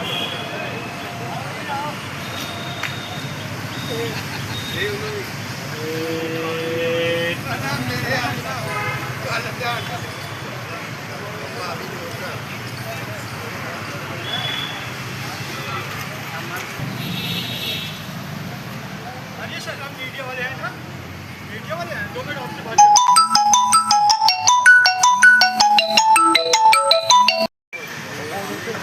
Thank you.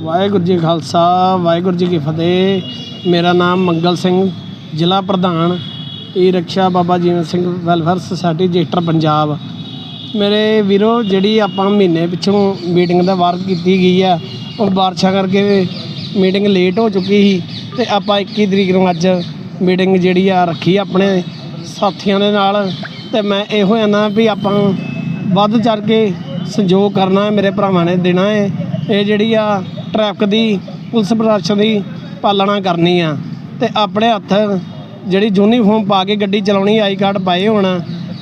Waheguru ji Khalsa, Waheguru ji ਕੀ ਫਤਿਹ। ਮੇਰਾ ਨਾਮ ਮੰਗਲ ਸਿੰਘ, ਜ਼ਿਲ੍ਹਾ ਪ੍ਰਧਾਨ। E rickshaw Baba Jeevan Singh welfare society register Punjab. ਮੇਰੇ ਵੀਰੋ, ਜਿਹੜੀ ਆਪਾਂ ਮਹੀਨੇ ਪਿੱਛੋਂ ਮੀਟਿੰਗ ਦਾ ਵਾਰ ਕੀਤੀ ਗਈ ਆ, ਉਹ ਬਾਰਿਸ਼ਾਂ ਕਰਕੇ ਮੀਟਿੰਗ ਲੇਟ ਹੋ ਚੁੱਕੀ ਸੀ ਤੇ ਆਪਾਂ 21 ਤਰੀਕ ਨੂੰ ਅੱਜ ਮੀਟਿੰਗ ਜਿਹੜੀ ਆ ਰੱਖੀ ਆਪਣੇ ਸਾਥੀਆਂ ਦੇ ਨਾਲ। ਤੇ ਮੈਂ ਇਹੋ ਆਨਾ ਵੀ ਆਪਾਂ ਵੱਧ ਚੜ ਕੇ ਸੰਯੋਗ ਕਰਨਾ ਹੈ ਮੇਰੇ ਭਰਾਵਾਂ ਨੇ ਦੇਣਾ ਹੈ ਇਹ ਜਿਹੜੀ ਆ ਟ੍ਰੈਫਿਕ ਦੀ ਪੁਲਿਸ ਪ੍ਰਸ਼ਾਸਨ ਦੀ ਪਾਲਣਾ ਕਰਨੀ ਆ। ਤੇ ਆਪਣੇ ਹੱਥ ਜਿਹੜੀ ਯੂਨੀਫਾਰਮ ਪਾ ਕੇ ਗੱਡੀ ਚਲਾਉਣੀ ਆਈ ਕਾਰਡ ਪਾਏ ਹੋਣ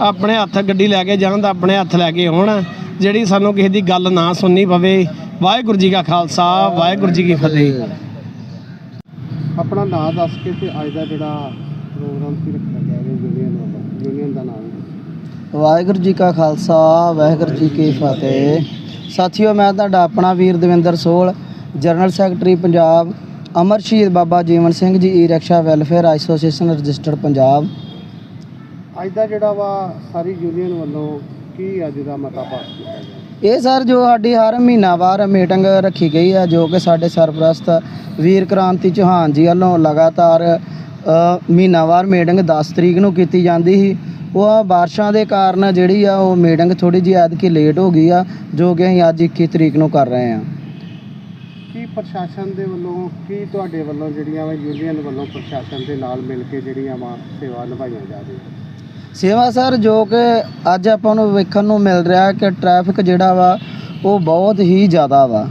ਆਪਣੇ ਹੱਥ ਗੱਡੀ ਲੈ ਕੇ ਜਾਣ ਦਾ ਆਪਣੇ ਹੱਥ ਲੈ ਕੇ ਆਉਣ। ਜਿਹੜੀ ਸਾਨੂੰ ਕਿਸੇ ਦੀ ਗੱਲ ਨਾ ਸੁਣਨੀ ਪਵੇ। ਵਾਹਿਗੁਰੂ ਜੀ ਕਾ ਖਾਲਸਾ ਵਾਹਿਗੁਰੂ ਜੀ ਕੀ ਫਤਿਹ। ਆਪਣਾ ਨਾਮ ਦੱਸ ਕੇ ਤੇ ਅੱਜ ਦਾ ਜਿਹੜਾ ਪ੍ਰੋਗਰਾਮ ਕੀ ਰੱਖਿਆ ਗਿਆ ਹੈ ਯੂਨੀਅਨ ਵੱਲੋਂ ਯੂਨੀਅਨ ਦਾ ਨਾਮ। ਵਾਹਿਗੁਰੂ ਜੀ ਕਾ ਖਾਲਸਾ ਵਾਹਿਗੁਰੂ ਜੀ ਕੀ ਫਤਿਹ। ਸਾਥੀਓ ਮੈਂ ਤੁਹਾਡਾ ਆਪਣਾ ਵੀਰ Davinder Sol general secretary Punjab Amar Shaheed Baba Jeevan Singh ji e rickshaw welfare association registered Punjab. ਅੱਜ ਦਾ ਜਿਹੜਾ ਵਾ ਸਾਰੀ ਯੂਨੀਅਨ ਵੱਲੋਂ ਕੀ ਅੱਜ ਦਾ ਮਤਾ ਪਾਸ ਕੀਤਾ ਗਿਆ? ਇਹ ਸਰ ਜੋ ਸਾਡੀ ਹਰ ਮਹੀਨਾਵਾਰ ਮੀਟਿੰਗ ਰੱਖੀ ਗਈ ਹੈ ਜੋ ਕਿ ਸਾਡੇ ਸਰਪ੍ਰਸਤ ਵੀਰ ਕ੍ਰਾਂਤੀ ਚੌਹਾਨ ਜੀ ਵੱਲੋਂ ਲਗਾਤਾਰ ਮਹੀਨਾਵਾਰ ਮੀਟਿੰਗ 10 ਤਰੀਕ ਨੂੰ ਕੀਤੀ ਜਾਂਦੀ ਸੀ। ਉਹ ਬਾਰਿਸ਼ਾਂ ਦੇ ਕਾਰਨ ਜਿਹੜੀ ਆ ਉਹ ਮੀਟਿੰਗ ਥੋੜੀ ਜਿਹੀ ਐਤਕੀ ਲੇਟ ਹੋ ਗਈ ਆ ਜੋ ਕਿ ਅਸੀਂ ਅੱਜ 21 ਤਰੀਕ ਨੂੰ ਕਰ ਰਹੇ ਹਾਂ। ਪ੍ਰਸ਼ਾਸਨ ਦੇ ਵੱਲੋਂ ਕੀ ਤੁਹਾਡੇ ਵੱਲੋਂ ਜਿਹੜੀਆਂ ਵਾ ਯੂਨੀਅਨ ਵੱਲੋਂ ਪ੍ਰਸ਼ਾਸਨ ਦੇ ਨਾਲ ਮਿਲ ਕੇ ਜਿਹੜੀਆਂ ਵਾ ਸੇਵਾ ਨਿਭਾਈਆਂ ਜਾ ਰਹੀਆਂ? ਸੇਵਾ ਸਰ, ਜੋ ਕਿ ਅੱਜ ਆਪਾਂ ਨੂੰ ਵੇਖਣ ਨੂੰ ਮਿਲ ਰਿਹਾ ਕਿ ਟ੍ਰੈਫਿਕ ਜਿਹੜਾ ਵਾ ਉਹ ਬਹੁਤ ਹੀ ਜ਼ਿਆਦਾ ਵਾ।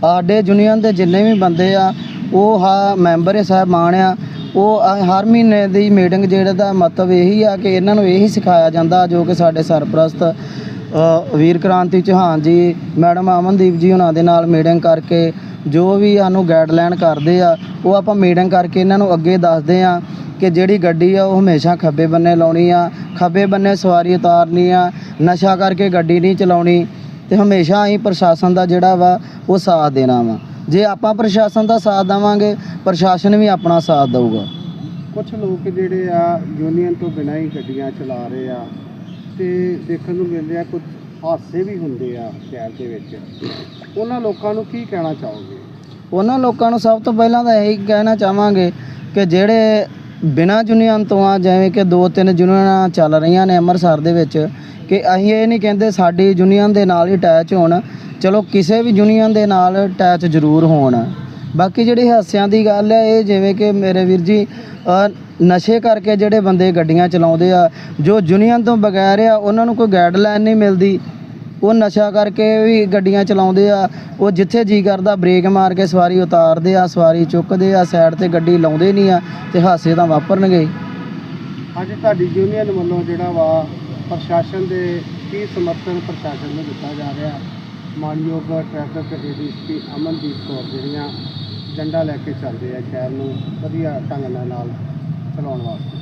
ਸਾਡੇ ਯੂਨੀਅਨ ਦੇ ਜਿੰਨੇ ਵੀ ਬੰਦੇ ਆ, ਉਹ ਹਾ ਮੈਂਬਰ ਸਾਹਿਬਾਨ ਆ, ਉਹ ਹਰ ਮਹੀਨੇ ਦੀ ਮੀਟਿੰਗ ਜਿਹੜਾ ਦਾ ਮਤਲਬ ਇਹੀ ਆ ਕਿ ਇਹਨਾਂ ਨੂੰ ਇਹੀ ਸਿਖਾਇਆ ਜਾਂਦਾ ਜੋ ਕਿ ਸਾਡੇ ਸਰਪ੍ਰਸਤ ਵੀਰ ਕ੍ਰਾਂਤੀ ਚੌਹਾਨ ਜੀ, ਮੈਡਮ ਅਮਨਦੀਪ ਜੀ ਉਹਨਾਂ ਦੇ ਨਾਲ ਮੀਟਿੰਗ ਕਰਕੇ ਜੋ ਵੀ ਸਾਨੂੰ ਗਾਈਡਲਾਈਨ ਕਰਦੇ ਆ, ਉਹ ਆਪਾਂ ਮੀਟਿੰਗ ਕਰਕੇ ਇਹਨਾਂ ਨੂੰ ਅੱਗੇ ਦੱਸਦੇ ਆ ਕਿ ਜਿਹੜੀ ਗੱਡੀ ਆ, ਉਹ ਹਮੇਸ਼ਾ ਖੱਬੇ ਬੰਨੇ ਲਾਉਣੀ ਆ, ਖੱਬੇ ਬੰਨੇ ਸਵਾਰੀ ਉਤਾਰਨੀ ਆ, ਨਸ਼ਾ ਕਰਕੇ ਗੱਡੀ ਨਹੀਂ ਚਲਾਉਣੀ ਤੇ ਹਮੇਸ਼ਾ ਅਸੀਂ ਪ੍ਰਸ਼ਾਸਨ ਦਾ ਜਿਹੜਾ ਵਾ, ਉਹ ਸਾਥ ਦੇਣਾ ਵਾ। ਜੇ ਆਪਾਂ ਪ੍ਰਸ਼ਾਸਨ ਦਾ ਸਾਥ ਦੇਵਾਂਗੇ, ਪ੍ਰਸ਼ਾਸਨ ਵੀ ਆਪਣਾ ਸਾਥ ਦਊਗਾ। ਕੁਝ ਲੋਕ ਜਿਹੜੇ ਆ ਯੂਨੀਅਨ ਤੋਂ ਬਿਨਾਂ ਹੀ ਗੱਡੀਆਂ ਚਲਾ ਰਹੇ ਆ ਤੇ ਦੇਖਣ ਨੂੰ ਮਿਲ ਰਿਹਾ ਕੁਝ ਹਾਦਸੇ ਵੀ ਹੁੰਦੇ ਆ ਸ਼ਹਿਰ ਦੇ ਵਿੱਚ। ਉਹਨਾਂ ਲੋਕਾਂ ਨੂੰ ਕੀ ਕਹਿਣਾ ਚਾਹੋਗੇ? ਉਹਨਾਂ ਲੋਕਾਂ ਨੂੰ ਸਭ ਤੋਂ ਪਹਿਲਾਂ ਤਾਂ ਇਹੀ ਕਹਿਣਾ ਚਾਹਾਂਗੇ ਕਿ ਜਿਹੜੇ ਬਿਨਾਂ ਯੂਨੀਅਨ ਤੋਂ ਆ, ਜਿਵੇਂ ਕਿ ਦੋ ਤਿੰਨ ਯੂਨੀਅਨਾਂ ਚੱਲ ਰਹੀਆਂ ਨੇ ਅੰਮ੍ਰਿਤਸਰ ਦੇ ਵਿੱਚ, ਕਿ ਅਸੀਂ ਇਹ ਨਹੀਂ ਕਹਿੰਦੇ ਸਾਡੀ ਯੂਨੀਅਨ ਦੇ ਨਾਲ ਹੀ ਅਟੈਚ ਹੋਣ। ਚਲੋ, ਕਿਸੇ ਵੀ ਯੂਨੀਅਨ ਦੇ ਨਾਲ ਅਟੈਚ ਜ਼ਰੂਰ ਹੋਣ। ਬਾਕੀ ਜਿਹੜੀ ਹਾਸਿਆਂ ਦੀ ਗੱਲ ਹੈ, ਇਹ ਜਿਵੇਂ ਕਿ ਮੇਰੇ ਵੀਰ ਜੀ ਨਸ਼ੇ ਕਰਕੇ ਜਿਹੜੇ ਬੰਦੇ ਗੱਡੀਆਂ ਚਲਾਉਂਦੇ ਆ, ਜੋ ਯੂਨੀਅਨ ਤੋਂ ਬਗੈਰ ਆ, ਉਹਨਾਂ ਨੂੰ ਕੋਈ ਗਾਈਡਲਾਈਨ ਨਹੀਂ ਮਿਲਦੀ। ਉਹ ਨਸ਼ਾ ਕਰਕੇ ਵੀ ਗੱਡੀਆਂ ਚਲਾਉਂਦੇ ਆ, ਉਹ ਜਿੱਥੇ ਜੀ ਕਰਦਾ ਬ੍ਰੇਕ ਮਾਰ ਕੇ ਸਵਾਰੀ ਉਤਾਰਦੇ ਆ, ਸਵਾਰੀ ਚੁੱਕਦੇ ਆ, ਸਾਈਡ ਤੇ ਗੱਡੀ ਲਾਉਂਦੇ ਨਹੀਂ ਆ, ਤੇ ਹਾਸੇ ਤਾਂ ਵਾਪਰਨਗੇ। ਅੱਜ ਤੁਹਾਡੀ ਯੂਨੀਅਨ ਵੱਲੋਂ ਜਿਹੜਾ ਵਾ ਪ੍ਰਸ਼ਾਸਨ ਦੇ ਕੀ ਸਮਰਥਨ ਪ੍ਰਸ਼ਾਸਨ ਨੂੰ ਦਿੱਤਾ ਜਾ ਰਿਹਾ? ਮਾਨਯੋਗ ਟ੍ਰੈਫਿਕ ਏਡੀਸਪੀ ਅਮਨਦੀਪ ਕੌਰ ਜਿਹੜੀਆਂ ਝੰਡਾ ਲੈ ਕੇ ਚੱਲਦੇ ਆ ਸ਼ਹਿਰ ਨੂੰ, ਵਧੀਆ ਢੰਗ ਨਾਲ ਨਾਲ ਚਲਾਉਣ ਵਾਸਤੇ।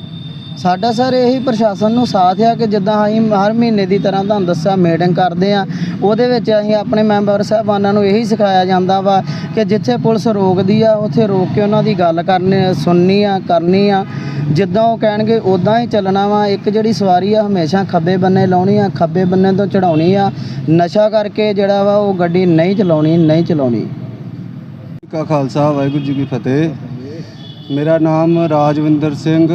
ਸਾਡਾ ਸਰ ਇਹੀ ਪ੍ਰਸ਼ਾਸਨ ਨੂੰ ਸਾਥ ਆ ਕਿ ਜਿੱਦਾਂ ਅਸੀਂ ਹਰ ਮਹੀਨੇ ਦੀ ਤਰ੍ਹਾਂ ਤੁਹਾਨੂੰ ਦੱਸਿਆ ਮੀਟਿੰਗ ਕਰਦੇ ਆ, ਉਹਦੇ ਵਿੱਚ ਅਸੀਂ ਆਪਣੇ ਮੈਂਬਰ ਸਾਹਿਬਾਨਾਂ ਨੂੰ ਇਹੀ ਸਿਖਾਇਆ ਜਾਂਦਾ ਵਾ ਕਿ ਜਿੱਥੇ ਪੁਲਿਸ ਰੋਕਦੀ ਆ, ਉੱਥੇ ਰੋਕ ਕੇ ਉਹਨਾਂ ਦੀ ਗੱਲ ਕਰਨੀ, ਸੁਣਨੀ ਆ, ਕਰਨੀ ਆ। ਜਿੱਦਾਂ ਉਹ ਕਹਿਣਗੇ ਉਦਾਂ ਹੀ ਚੱਲਣਾ ਵਾ। ਇੱਕ ਜਿਹੜੀ ਸਵਾਰੀ ਆ, ਹਮੇਸ਼ਾ ਖੱਬੇ ਬੰਨੇ ਲਾਉਣੀ ਆ, ਖੱਬੇ ਬੰਨੇ ਤੋਂ ਚੜਾਉਣੀ ਆ। ਨਸ਼ਾ ਕਰਕੇ ਜਿਹੜਾ ਵਾ, ਉਹ ਗੱਡੀ ਨਹੀਂ ਚਲਾਉਣੀ ਨਹੀਂ ਚਲਾਉਣੀ। ਕਾ ਖਾਲਸਾ, ਵਾਹਿਗੁਰੂ ਜੀ ਕੀ ਫਤਿਹ। ਮੇਰਾ ਨਾਮ ਰਾਜਵਿੰਦਰ ਸਿੰਘ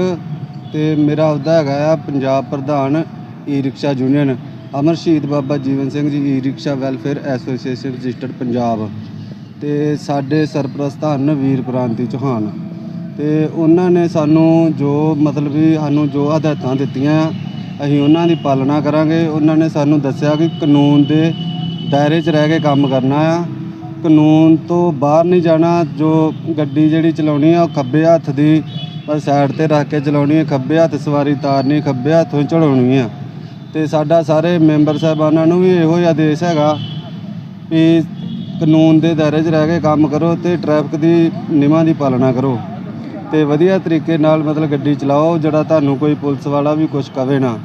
ਤੇ ਮੇਰਾ ਅਹੁਦਾ ਹੈਗਾ ਆ ਪੰਜਾਬ ਪ੍ਰਧਾਨ ਈ ਰਿਕਸ਼ਾ ਯੂਨੀਅਨ। ਅਮਰ ਸ਼ਹੀਦ Baba Jeevan Singh ji e rickshaw welfare association registered Punjab ਤੇ ਸਾਡੇ ਸਰਪ੍ਰਸਤ ਹਨ ਵੀਰ ਪ੍ਰਾਂਤੀ ਚੌਹਾਨ। ਤੇ ਉਹਨਾਂ ਨੇ ਸਾਨੂੰ ਜੋ ਮਤਲਬ ਵੀ ਸਾਨੂੰ ਜੋ ਹਦਾਇਤਾਂ ਦਿੱਤੀਆਂ ਆ, ਅਸੀਂ ਉਹਨਾਂ ਦੀ ਪਾਲਣਾ ਕਰਾਂਗੇ। ਉਹਨਾਂ ਨੇ ਸਾਨੂੰ ਦੱਸਿਆ ਕਿ ਕਾਨੂੰਨ ਦੇ ਦਾਇਰੇ 'ਚ ਰਹਿ ਕੇ ਕੰਮ ਕਰਨਾ ਆ। ਕਾਨੂੰਨ ਤੋਂ ਬਾਹਰ ਨਹੀਂ ਜਾਣਾ, ਜੋ ਗੱਡੀ ਜਿਹੜੀ ਚਲਾਉਣੀ ਆ, ਉਹ ਖੱਬੇ ਹੱਥ ਦੀ ਬਸ ਸਾਈਡ ਤੇ ਰੱਖ ਕੇ ਚਲਾਉਣੀ ਹੈ ਖੱਬੇ ਹੱਥ ਸਵਾਰੀ ਤਾਰਨੀ, ਖੱਬੇ ਹੱਥੋਂ ਹੀ ਚੜਾਉਣੀ ਆ। ਤੇ ਸਾਡਾ ਸਾਰੇ ਮੈਂਬਰ ਸਾਹਿਬਾਨਾਂ ਨੂੰ ਵੀ ਇਹੋ ਹੀ ਆਦੇਸ਼ ਹੈਗਾ ਵੀ ਕਾਨੂੰਨ ਦੇ ਦਾਇਰੇ 'ਚ ਰਹਿ ਕੇ ਕੰਮ ਕਰੋ ਤੇ ਟ੍ਰੈਫਿਕ ਦੀ ਨਿਯਮਾਂ ਦੀ ਪਾਲਣਾ ਕਰੋ। ਤੇ ਵਧੀਆ ਤਰੀਕੇ ਨਾਲ ਮਤਲਬ ਗੱਡੀ ਚਲਾਓ, ਜਿਹੜਾ ਤੁਹਾਨੂੰ ਕੋਈ ਪੁਲਿਸ ਵਾਲਾ ਵੀ ਕੁਝ ਕਵੇ ਨਾ।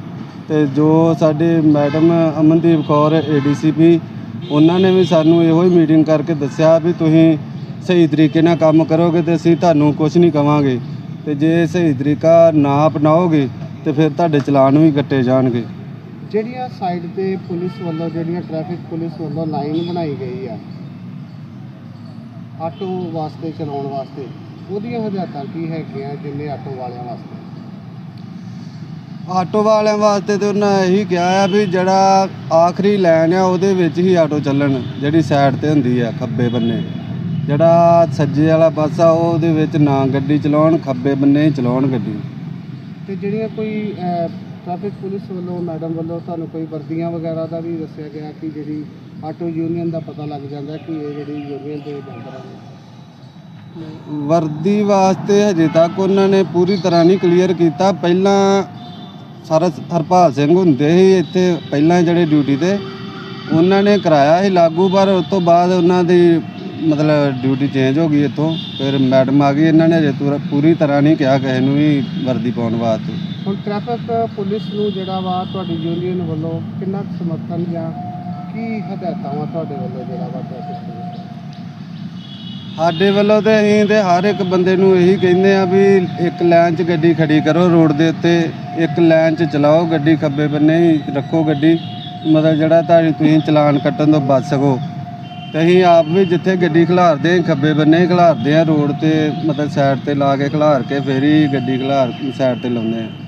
ਤੇ ਜੋ ਸਾਡੇ ਮੈਡਮ ਅਮਨਦੀਪ ਕੌਰ ਏਡੀਸੀਪੀ ਉਹਨਾਂ ਨੇ ਵੀ ਸਾਨੂੰ ਇਹੋ ਹੀ ਮੀਟਿੰਗ ਕਰਕੇ ਦੱਸਿਆ ਵੀ ਤੁਸੀਂ ਸਹੀ ਤਰੀਕੇ ਨਾਲ ਕੰਮ ਕਰੋਗੇ ਤੇ ਅਸੀਂ ਤੁਹਾਨੂੰ ਕੁਝ ਨਹੀਂ ਕਵਾਂਗੇ। ਤੇ ਜੇ ਸਹੀ ਤਰੀਕਾ ਨਾ ਅਪਣਾਓਗੇ ਤੇ ਫਿਰ ਤੁਹਾਡੇ ਚਲਾਨ ਵੀ ਕੱਟੇ ਜਾਣਗੇ। ਜਿਹੜੀਆਂ ਸਾਈਡ ਤੇ ਪੁਲਿਸ ਵੱਲੋਂ, ਜਿਹੜੀਆਂ ਟ੍ਰੈਫਿਕ ਪੁਲਿਸ ਵੱਲੋਂ ਲਾਈਨ ਬਣਾਈ ਗਈ ਆ, ਆਟੋ ਵਾਸਤੇ, ਚਲਾਉਣ ਵਾਸਤੇ, ਉਹਦੀਆਂ ਹਦਾਇਤਾਂ ਕੀ ਹੈਗੀਆਂ ਜਿੰਨੇ ਆਟੋ ਵਾਲਿਆਂ ਵਾਸਤੇ? ਆਟੋ ਵਾਲਿਆਂ ਵਾਸਤੇ ਤੇ ਉਹਨਾਂ ਇਹੀ ਕਿਹਾ ਆ ਵੀ ਜਿਹੜਾ ਆਖਰੀ ਲਾਈਨ ਆ ਉਹਦੇ ਵਿੱਚ ਹੀ ਆਟੋ ਚੱਲਣ ਜਿਹੜੀ ਸਾਈਡ ਤੇ ਹੁੰਦੀ ਆ ਖੱਬੇ ਬੰਨੇ। ਜਿਹੜਾ ਸੱਜੇ ਵਾਲਾ ਪਾਸਾ ਉਹ ਉਹਦੇ ਵਿੱਚ ਨਾ ਗੱਡੀ ਚਲਾਉਣ ਖੱਬੇ ਬੰਨੇ ਹੀ ਚਲਾਉਣ ਗੱਡੀ। ਤੇ ਜਿਹੜੀਆਂ ਕੋਈ ਟ੍ਰੈਫਿਕ ਪੁਲਿਸ ਵੱਲੋਂ ਮੈਡਮ ਵੱਲੋਂ ਤੁਹਾਨੂੰ ਕੋਈ ਵਰਦੀਆਂ ਵਗੈਰਾ ਦਾ ਵੀ ਦੱਸਿਆ ਗਿਆ ਕਿ ਜਿਹੜੀ ਆਟੋ ਯੂਨੀਅਨ ਦਾ ਪਤਾ ਲੱਗ ਜਾਂਦਾ ਕਿ ਇਹ ਜਿਹੜੀ ਯੂਨੀਅਨ ਦੇ ਮੈਂਬਰ ਨੇ ਵਰਦੀ ਵਾਸਤੇ ਹਜੇ ਤੱਕ ਉਹਨਾਂ ਨੇ ਪੂਰੀ ਤਰ੍ਹਾਂ ਨਹੀਂ ਕਲੀਅਰ ਕੀਤਾ। ਪਹਿਲਾਂ ਸਾਰਾ ਹਰਪਾਲ ਸਿੰਘ ਹੁੰਦੇ ਸੀ ਇੱਥੇ ਪਹਿਲਾਂ ਜਿਹੜੇ ਡਿਊਟੀ ਤੇ। ਉਹਨਾਂ ਨੇ ਕਰਾਇਆ ਸੀ ਲਾਗੂ, ਪਰ ਉਸ ਤੋਂ ਬਾਅਦ ਉਹਨਾਂ ਦੀ ਮਤਲਬ ਡਿਊਟੀ ਚੇਂਜ ਹੋ ਗਈ ਇੱਥੋਂ। ਫਿਰ ਮੈਡਮ ਆ ਗਈ ਇਹਨਾਂ ਨੇ ਅਜੇ ਤੁਰ- ਪੂਰੀ ਤਰ੍ਹਾਂ ਨਹੀਂ ਕਿਹਾ ਕਿਸੇ ਨੂੰ ਵੀ ਵਰਦੀ ਪਾਉਣ ਵਾਸਤੇ। ਹੁਣ ਟ੍ਰੈਫਿਕ ਪੁਲਿਸ ਨੂੰ ਜਿਹੜਾ ਵਾ ਤੁਹਾਡੀ ਯੂਨੀਅਨ ਵੱਲੋਂ ਕਿੰਨਾ ਕੁ ਸਮਰਥਨ ਜਾਂ ਕੀ ਹਦਾਇਤਾਂ ਵਾ ਤੁਹਾਡੇ ਵੱਲੋਂ ਜਿਹੜਾ ਵਾ ਟ੍ਰੈਫਿਕ ਸਾਡੇ ਵੱਲੋਂ ਤੇ ਅਸੀਂ ਤੇ ਹਰ ਇੱਕ ਬੰਦੇ ਨੂੰ ਇਹੀ ਕਹਿੰਦੇ ਆ ਵੀ ਇੱਕ ਲਾਈਨ 'ਚ ਗੱਡੀ ਖੜੀ ਕਰੋ ਰੋਡ ਦੇ ਉੱਤੇ, ਇੱਕ ਲਾਈਨ 'ਚ ਚਲਾਓ ਗੱਡੀ ਖੱਬੇ ਬੰਨੇ ਹੀ ਰੱਖੋ ਗੱਡੀ। ਮਤਲਬ ਜਿਹੜਾ ਤੁਹਾਡੀ ਤੁਸੀਂ ਚਲਾਨ ਕੱਟਣ ਤੋਂ ਬਚ ਸਕੋ। ਤੇ ਅਸੀਂ ਆਪ ਵੀ ਜਿੱਥੇ ਗੱਡੀ ਖਿਲਾਰਦੇ ਹਾਂ, ਖੱਬੇ ਬੰਨੇ ਹੀ ਖਿਲਾਰਦੇ ਆ ਰੋਡ ਤੇ, ਮਤਲਬ ਸਾਈਡ ਤੇ ਲਾ ਕੇ ਖਿਲਾਰ ਕੇ ਫੇਰ ਹੀ ਗੱਡੀ ਖਿਲਾਰ ਸਾਈਡ ਤੇ ਲਾਉਂਦੇ ਆ